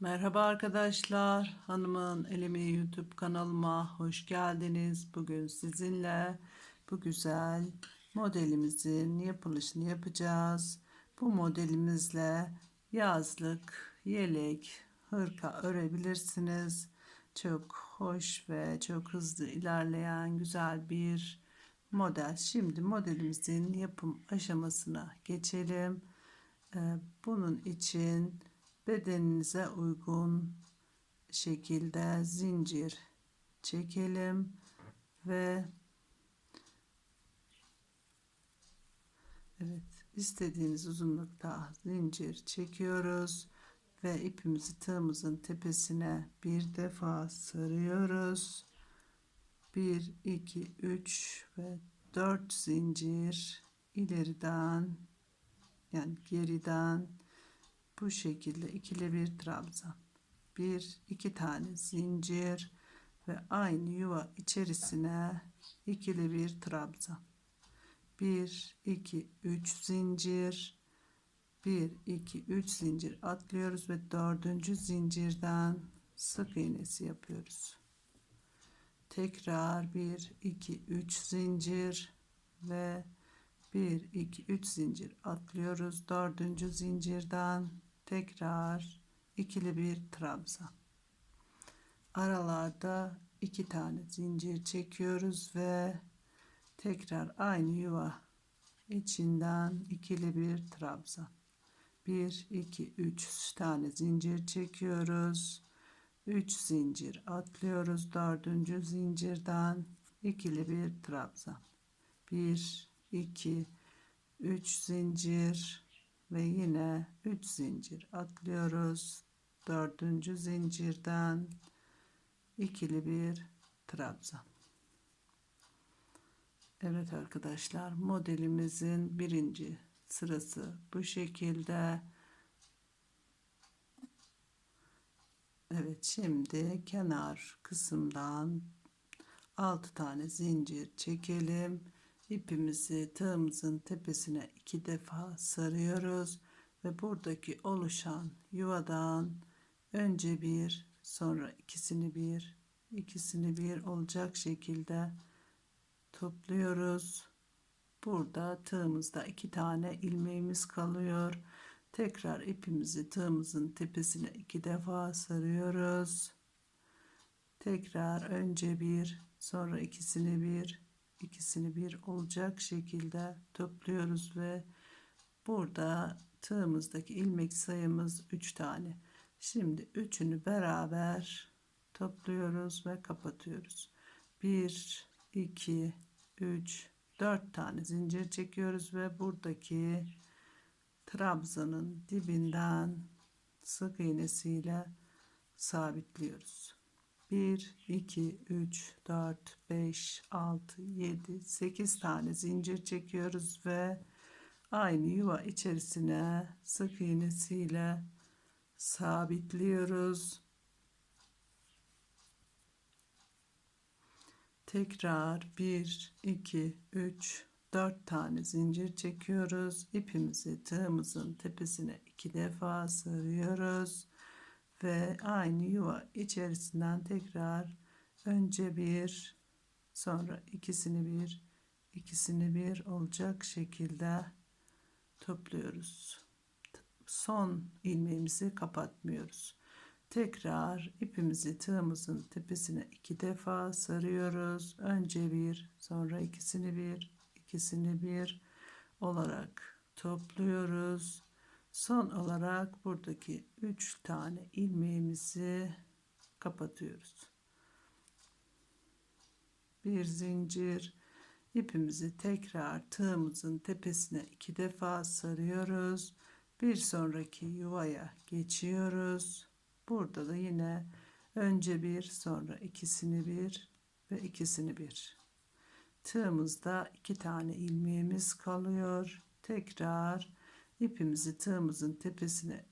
Merhaba arkadaşlar. Hanımın Elimi YouTube kanalıma hoş geldiniz. Bugün sizinle bu güzel modelimizin yapılışını yapacağız. Bu modelimizle yazlık, yelek, hırka örebilirsiniz. Çok hoş ve çok hızlı ilerleyen güzel bir model. Şimdi modelimizin yapım aşamasına geçelim. Ee, Bunun için bedeninize uygun şekilde zincir çekelim ve evet istediğiniz uzunlukta zincir çekiyoruz ve ipimizi tığımızın tepesine bir defa sarıyoruz. 1 2 3 ve 4 zincir ileriden yani geriden bu şekilde ikili bir trabzan bir iki tane zincir ve aynı yuva içerisine ikili bir trabzan. 1 2 3 zincir 1 2 3 zincir atlıyoruz ve dördüncü zincirden sık iğnesi yapıyoruz. Tekrar 1 2 3 zincir ve 1 2 3 zincir atlıyoruz. Dördüncü zincirden tekrar ikili bir trabzan aralarda iki tane zincir çekiyoruz ve tekrar aynı yuva içinden ikili bir trabzan 1 2 3 tane zincir çekiyoruz. 3 zincir atlıyoruz dördüncü zincirden ikili bir trabzan 1 2 3 zincir ve yine 3 zincir atlıyoruz. Dördüncü zincirden ikili bir trabzan. Evet arkadaşlar modelimizin birinci sırası bu şekilde. Evet şimdi kenar kısımdan 6 tane zincir çekelim ipimizi tığımızın tepesine iki defa sarıyoruz ve buradaki oluşan yuvadan önce bir sonra ikisini bir ikisini bir olacak şekilde topluyoruz. Burada tığımızda iki tane ilmeğimiz kalıyor. Tekrar ipimizi tığımızın tepesine iki defa sarıyoruz. Tekrar önce bir sonra ikisini bir ikisini bir olacak şekilde topluyoruz ve burada tığımızdaki ilmek sayımız 3 tane. Şimdi üçünü beraber topluyoruz ve kapatıyoruz. 1 2 3 4 tane zincir çekiyoruz ve buradaki trabzanın dibinden sık iğnesiyle sabitliyoruz. 1 2 3 4 5 6 7 8 tane zincir çekiyoruz ve aynı yuva içerisine sık iğnesiyle sabitliyoruz. Tekrar 1 2 3 4 tane zincir çekiyoruz. İpimizi tığımızın tepesine iki defa sarıyoruz ve aynı yuva içerisinden tekrar önce bir sonra ikisini bir ikisini bir olacak şekilde topluyoruz. Son ilmeğimizi kapatmıyoruz. Tekrar ipimizi tığımızın tepesine iki defa sarıyoruz. Önce bir, sonra ikisini bir, ikisini bir olarak topluyoruz. Son olarak buradaki üç tane ilmeğimizi kapatıyoruz. Bir zincir ipimizi tekrar tığımızın tepesine iki defa sarıyoruz. Bir sonraki yuvaya geçiyoruz. Burada da yine önce bir sonra ikisini bir ve ikisini bir. Tığımızda iki tane ilmeğimiz kalıyor. Tekrar ipimizi tığımızın tepesine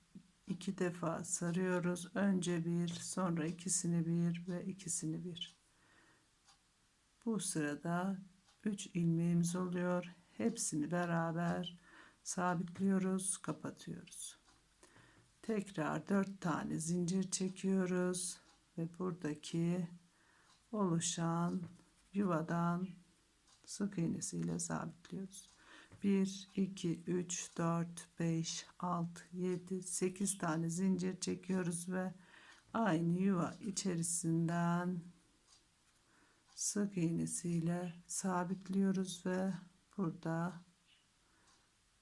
iki defa sarıyoruz. Önce bir, sonra ikisini bir ve ikisini bir. Bu sırada 3 ilmeğimiz oluyor. Hepsini beraber sabitliyoruz, kapatıyoruz. Tekrar dört tane zincir çekiyoruz ve buradaki oluşan yuvadan sık iğnesiyle sabitliyoruz. 1 2 3 4 5 6 7 8 tane zincir çekiyoruz ve aynı yuva içerisinden sık iğnesiyle sabitliyoruz ve burada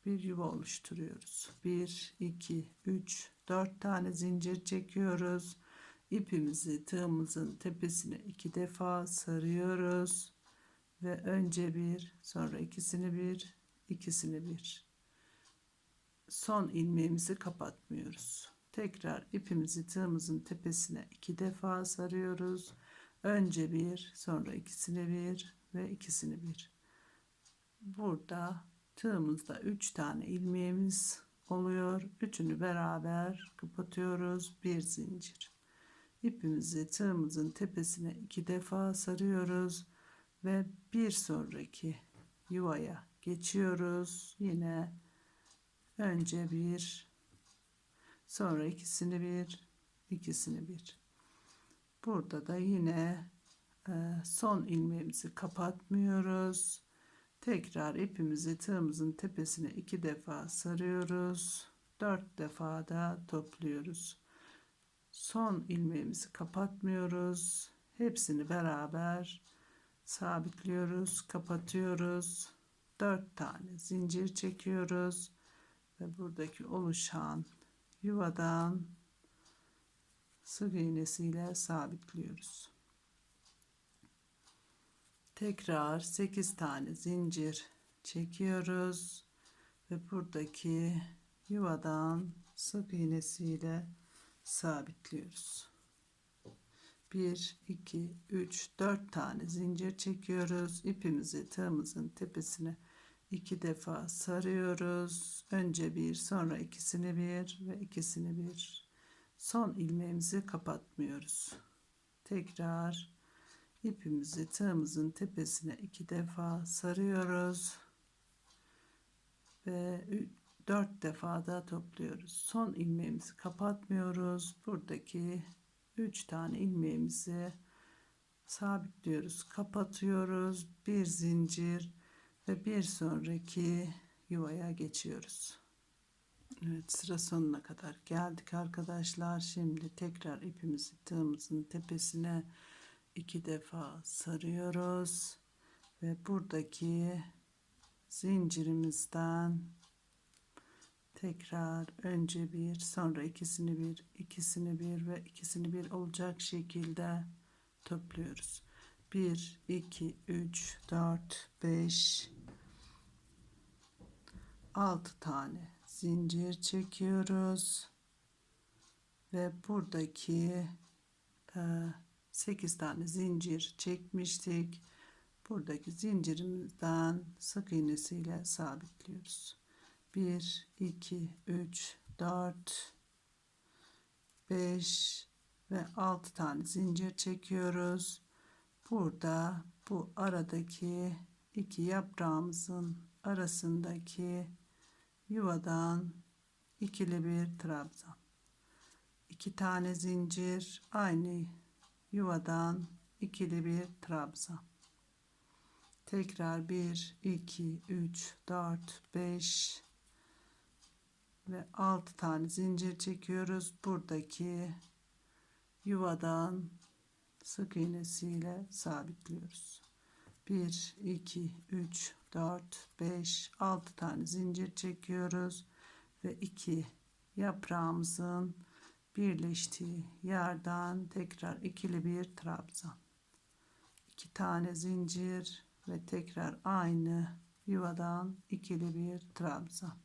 bir yuva oluşturuyoruz. 1 2 3 4 tane zincir çekiyoruz. İpimizi tığımızın tepesine iki defa sarıyoruz ve önce bir sonra ikisini bir ikisini bir. Son ilmeğimizi kapatmıyoruz. Tekrar ipimizi tığımızın tepesine iki defa sarıyoruz. Önce bir sonra ikisini bir ve ikisini bir. Burada tığımızda üç tane ilmeğimiz oluyor. Üçünü beraber kapatıyoruz. Bir zincir. İpimizi tığımızın tepesine iki defa sarıyoruz ve bir sonraki yuvaya geçiyoruz. Yine önce bir sonra ikisini bir ikisini bir. Burada da yine e, son ilmeğimizi kapatmıyoruz. Tekrar ipimizi tığımızın tepesine iki defa sarıyoruz. Dört defa da topluyoruz. Son ilmeğimizi kapatmıyoruz. Hepsini beraber sabitliyoruz, kapatıyoruz. 4 tane zincir çekiyoruz ve buradaki oluşan yuvadan sık iğnesiyle sabitliyoruz. Tekrar 8 tane zincir çekiyoruz ve buradaki yuvadan sık iğnesiyle sabitliyoruz. 1 2 3 4 tane zincir çekiyoruz. İpimizi tığımızın tepesine iki defa sarıyoruz. Önce bir, sonra ikisini bir ve ikisini bir. Son ilmeğimizi kapatmıyoruz. Tekrar ipimizi tığımızın tepesine iki defa sarıyoruz ve dört defa da topluyoruz. Son ilmeğimizi kapatmıyoruz. Buradaki 3 tane ilmeğimizi sabitliyoruz kapatıyoruz bir zincir ve bir sonraki yuvaya geçiyoruz. Evet sıra sonuna kadar geldik arkadaşlar. Şimdi tekrar ipimizi tığımızın tepesine iki defa sarıyoruz. Ve buradaki zincirimizden tekrar önce bir sonra ikisini bir ikisini bir ve ikisini bir olacak şekilde topluyoruz 1 2 3 4 5 6 tane zincir çekiyoruz. Ve buradaki e, 8 tane zincir çekmiştik. Buradaki zincirimizden sık iğnesiyle sabitliyoruz. 1 2 3 4 5 ve 6 tane zincir çekiyoruz. Burada bu aradaki iki yaprağımızın arasındaki yuvadan ikili bir trabzan. iki tane zincir aynı yuvadan ikili bir trabzan. Tekrar 1 2 3 4 5 ve 6 tane zincir çekiyoruz. Buradaki yuvadan sık iğnesiyle sabitliyoruz. 1 2 3 4 5 6 tane zincir çekiyoruz ve 2 yaprağımızın birleştiği yerden tekrar ikili bir trabzan. 2 tane zincir ve tekrar aynı yuvadan ikili bir trabzan.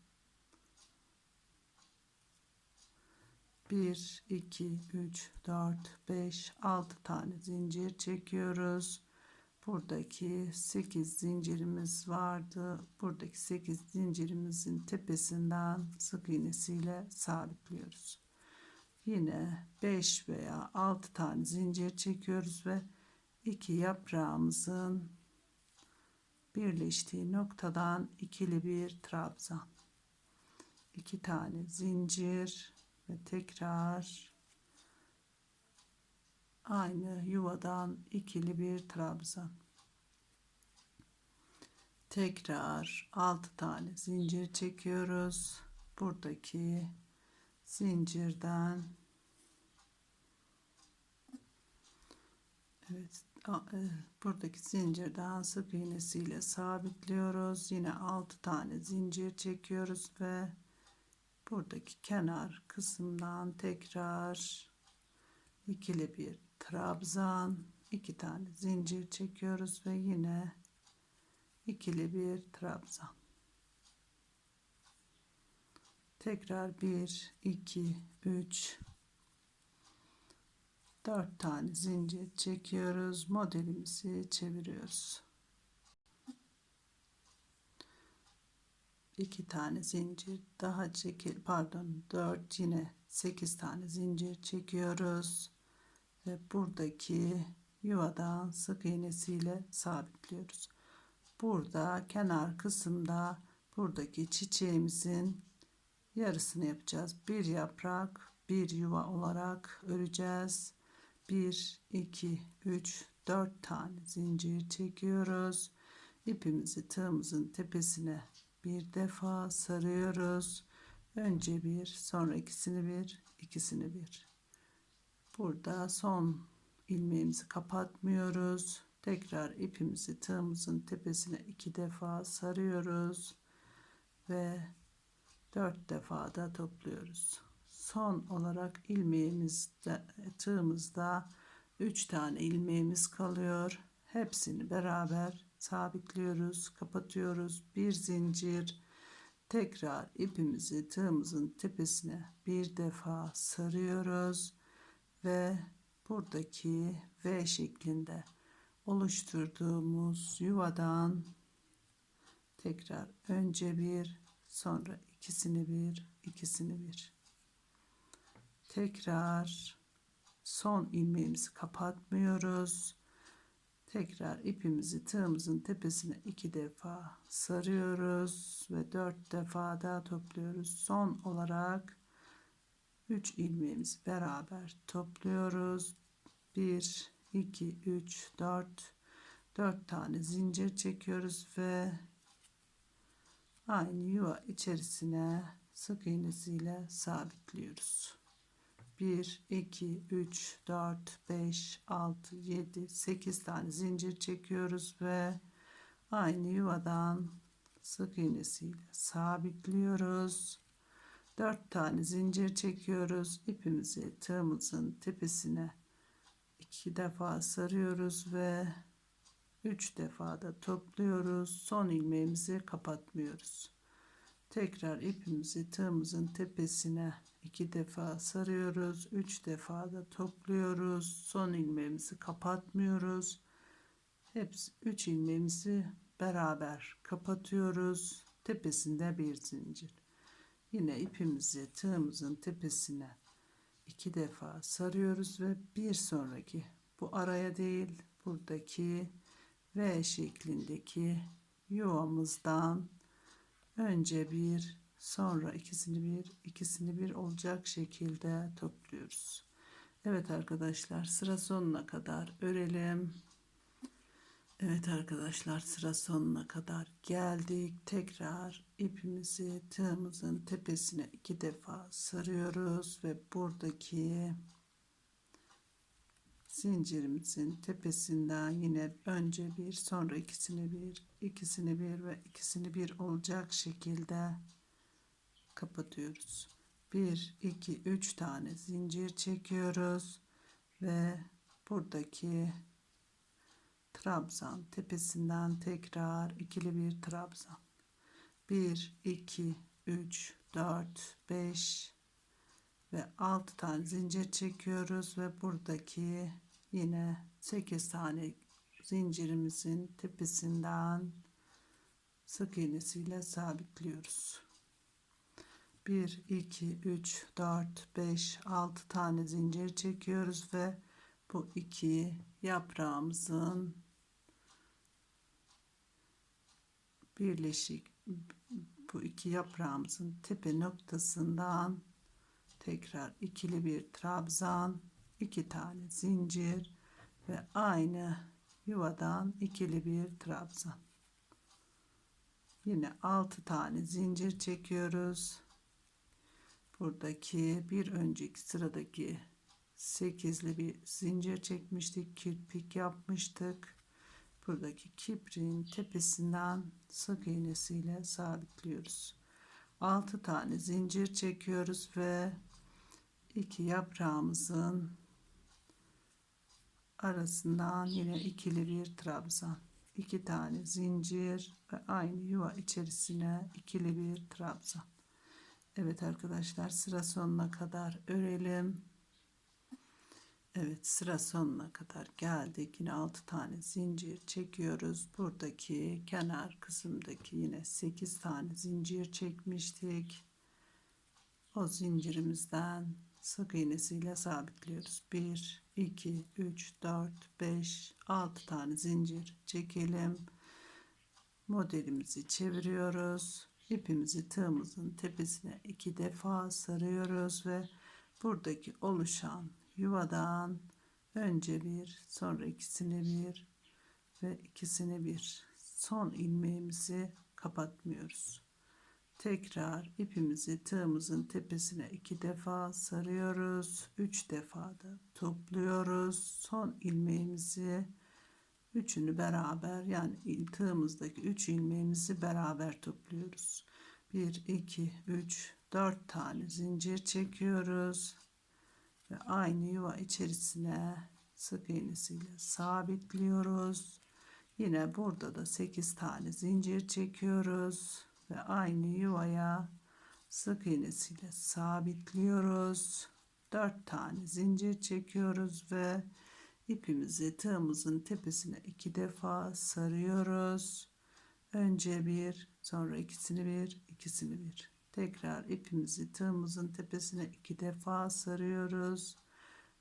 1 2 3 4 5 6 tane zincir çekiyoruz. Buradaki 8 zincirimiz vardı. Buradaki 8 zincirimizin tepesinden sık iğnesiyle sabitliyoruz. Yine 5 veya 6 tane zincir çekiyoruz ve iki yaprağımızın birleştiği noktadan ikili bir trabzan. 2 tane zincir ve tekrar aynı yuvadan ikili bir trabzan. Tekrar 6 tane zincir çekiyoruz. Buradaki zincirden Evet e, buradaki zincirden sık iğnesiyle sabitliyoruz. Yine 6 tane zincir çekiyoruz ve buradaki kenar kısımdan tekrar ikili bir trabzan iki tane zincir çekiyoruz ve yine ikili bir trabzan. Tekrar 1 2 3 4 tane zincir çekiyoruz. Modelimizi çeviriyoruz 2 tane zincir daha çekil pardon 4 yine 8 tane zincir çekiyoruz ve buradaki yuvadan sık iğnesiyle sabitliyoruz burada kenar kısımda buradaki çiçeğimizin yarısını yapacağız. Bir yaprak, bir yuva olarak öreceğiz. 1, 2, 3, 4 tane zincir çekiyoruz. İpimizi tığımızın tepesine bir defa sarıyoruz. Önce bir, sonra ikisini bir, ikisini bir. Burada son ilmeğimizi kapatmıyoruz. Tekrar ipimizi tığımızın tepesine iki defa sarıyoruz ve dört defa da topluyoruz. Son olarak ilmeğimizde tığımızda üç tane ilmeğimiz kalıyor. Hepsini beraber sabitliyoruz, kapatıyoruz. Bir zincir tekrar ipimizi tığımızın tepesine bir defa sarıyoruz ve buradaki V şeklinde oluşturduğumuz yuvadan tekrar önce bir sonra ikisini bir ikisini bir tekrar son ilmeğimizi kapatmıyoruz tekrar ipimizi tığımızın tepesine iki defa sarıyoruz ve dört defa da topluyoruz. Son olarak 3 ilmeğimizi beraber topluyoruz. 1 2 3 4 4 tane zincir çekiyoruz ve aynı yuva içerisine sık iğnesiyle sabitliyoruz. 1 2 3 4 5 6 7 8 tane zincir çekiyoruz ve aynı yuvadan sık iğnesiyle sabitliyoruz. 4 tane zincir çekiyoruz. İpimizi tığımızın tepesine iki defa sarıyoruz ve üç defa da topluyoruz. Son ilmeğimizi kapatmıyoruz. Tekrar ipimizi tığımızın tepesine iki defa sarıyoruz. Üç defa da topluyoruz. Son ilmeğimizi kapatmıyoruz. Hepsi üç ilmeğimizi beraber kapatıyoruz. Tepesinde bir zincir. Yine ipimizi tığımızın tepesine iki defa sarıyoruz ve bir sonraki bu araya değil buradaki V şeklindeki yuvamızdan önce bir sonra ikisini bir ikisini bir olacak şekilde topluyoruz. Evet arkadaşlar sıra sonuna kadar örelim. Evet arkadaşlar sıra sonuna kadar geldik. Tekrar ipimizi tığımızın tepesine iki defa sarıyoruz ve buradaki zincirimizin tepesinden yine önce bir sonra ikisini bir ikisini bir ve ikisini bir olacak şekilde kapatıyoruz. 1 2 3 tane zincir çekiyoruz ve buradaki trabzan tepesinden tekrar ikili bir trabzan 1 2 3 4 5 ve 6 tane zincir çekiyoruz ve buradaki yine 8 tane zincirimizin tepesinden sık iğnesiyle sabitliyoruz. 1 2 3 4 5 6 tane zincir çekiyoruz ve bu iki yaprağımızın birleşik bu iki yaprağımızın tepe noktasından tekrar ikili bir trabzan, iki tane zincir ve aynı yuvadan ikili bir trabzan. Yine 6 tane zincir çekiyoruz. Buradaki bir önceki sıradaki 8'li bir zincir çekmiştik. Kirpik yapmıştık. Buradaki kiprin tepesinden sık iğnesiyle sabitliyoruz. 6 tane zincir çekiyoruz ve iki yaprağımızın arasından yine ikili bir trabzan. 2 tane zincir ve aynı yuva içerisine ikili bir trabzan. Evet arkadaşlar sıra sonuna kadar örelim. Evet sıra sonuna kadar geldik. Yine 6 tane zincir çekiyoruz. Buradaki kenar kısımdaki yine 8 tane zincir çekmiştik. O zincirimizden sık iğnesiyle sabitliyoruz. 1, 2, 3, 4, 5, 6 tane zincir çekelim. Modelimizi çeviriyoruz. İpimizi tığımızın tepesine iki defa sarıyoruz ve buradaki oluşan yuvadan önce bir sonra ikisini bir ve ikisini bir son ilmeğimizi kapatmıyoruz. Tekrar ipimizi tığımızın tepesine iki defa sarıyoruz. Üç defa da topluyoruz. Son ilmeğimizi üçünü beraber yani tığımızdaki üç ilmeğimizi beraber topluyoruz. 1 2 3 4 tane zincir çekiyoruz ve aynı yuva içerisine sık iğnesiyle sabitliyoruz. Yine burada da 8 tane zincir çekiyoruz ve aynı yuvaya sık iğnesiyle sabitliyoruz. 4 tane zincir çekiyoruz ve ipimizi tığımızın tepesine iki defa sarıyoruz. Önce bir, sonra ikisini bir, ikisini bir. Tekrar ipimizi tığımızın tepesine iki defa sarıyoruz.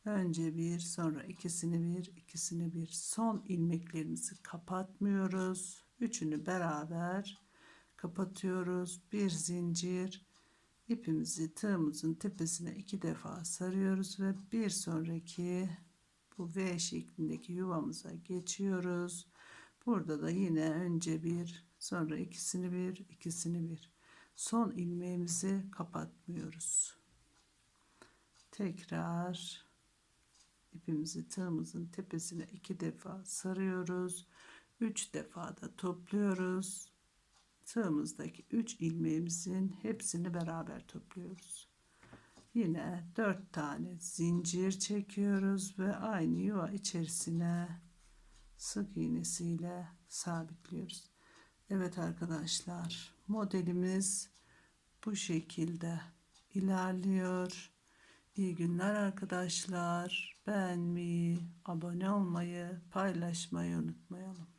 Önce bir, sonra ikisini bir, ikisini bir. Son ilmeklerimizi kapatmıyoruz. Üçünü beraber kapatıyoruz. Bir zincir ipimizi tığımızın tepesine iki defa sarıyoruz ve bir sonraki bu V şeklindeki yuvamıza geçiyoruz. Burada da yine önce bir sonra ikisini bir ikisini bir son ilmeğimizi kapatmıyoruz. Tekrar ipimizi tığımızın tepesine iki defa sarıyoruz. Üç defa da topluyoruz. Tığımızdaki üç ilmeğimizin hepsini beraber topluyoruz. Yine dört tane zincir çekiyoruz ve aynı yuva içerisine sık iğnesiyle sabitliyoruz. Evet arkadaşlar modelimiz bu şekilde ilerliyor. İyi günler arkadaşlar. Beğenmeyi, abone olmayı, paylaşmayı unutmayalım.